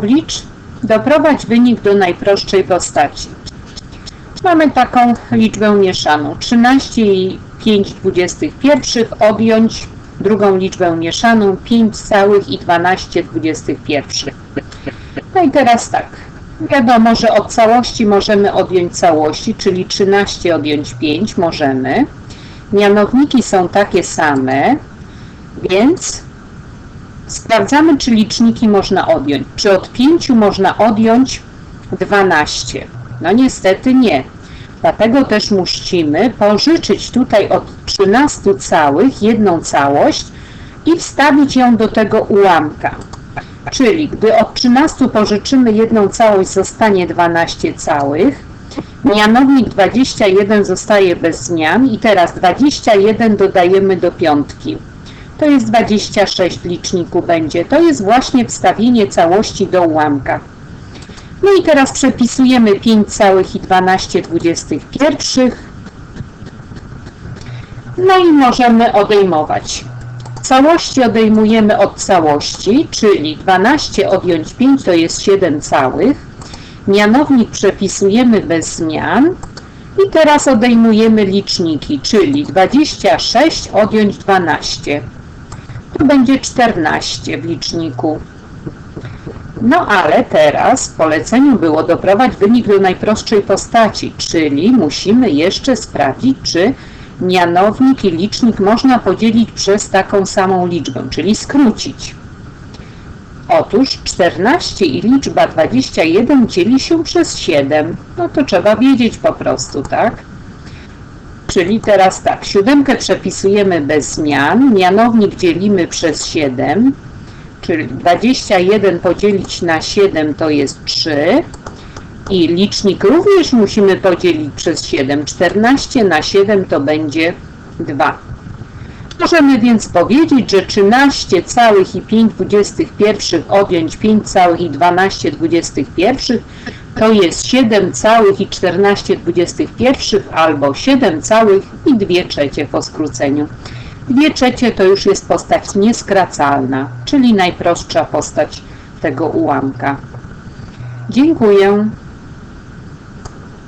Oblicz, doprowadź wynik do najprostszej postaci. Mamy taką liczbę mieszaną. 13 i 5 dwudziestych odjąć drugą liczbę mieszaną 5 całych i 12 dwudziestych pierwszych. No i teraz tak. Wiadomo, że od całości możemy odjąć całości, czyli 13 odjąć 5 możemy. Mianowniki są takie same, więc sprawdzamy, czy liczniki można odjąć. Czy od 5 można odjąć 12? No niestety nie. Dlatego też musimy pożyczyć tutaj od 13 całych jedną całość i wstawić ją do tego ułamka. Czyli gdy od 13 pożyczymy jedną całość, zostanie 12 całych. Mianownik 21 zostaje bez zmian i teraz 21 dodajemy do piątki. To jest 26 w liczniku będzie. To jest właśnie wstawienie całości do ułamka. No i teraz przepisujemy 5 całych i 12 dwudziestych pierwszych. No i możemy odejmować. Całości odejmujemy od całości, czyli 12 odjąć 5 to jest 7 całych. Mianownik przepisujemy bez zmian. I teraz odejmujemy liczniki, czyli 26 odjąć 12. Będzie 14 w liczniku. No ale teraz poleceniu było doprowadź wynik do najprostszej postaci, czyli musimy jeszcze sprawdzić, czy mianownik i licznik można podzielić przez taką samą liczbę, czyli skrócić. Otóż 14 i liczba 21 dzieli się przez 7. No to trzeba wiedzieć po prostu, tak? Czyli teraz tak, siódemkę przepisujemy bez zmian, mianownik dzielimy przez 7, czyli 21 podzielić na 7 to jest 3 i licznik również musimy podzielić przez 7. 14 na 7 to będzie 2. Możemy więc powiedzieć, że 13 całych i 5 dwudziestych pierwszych odjąć 5 całych i 12 dwudziestych pierwszych to jest 7 całych i 14 dwudziestych pierwszych albo 7 całych i 2 trzecie po skróceniu. 2 trzecie to już jest postać nieskracalna, czyli najprostsza postać tego ułamka. Dziękuję.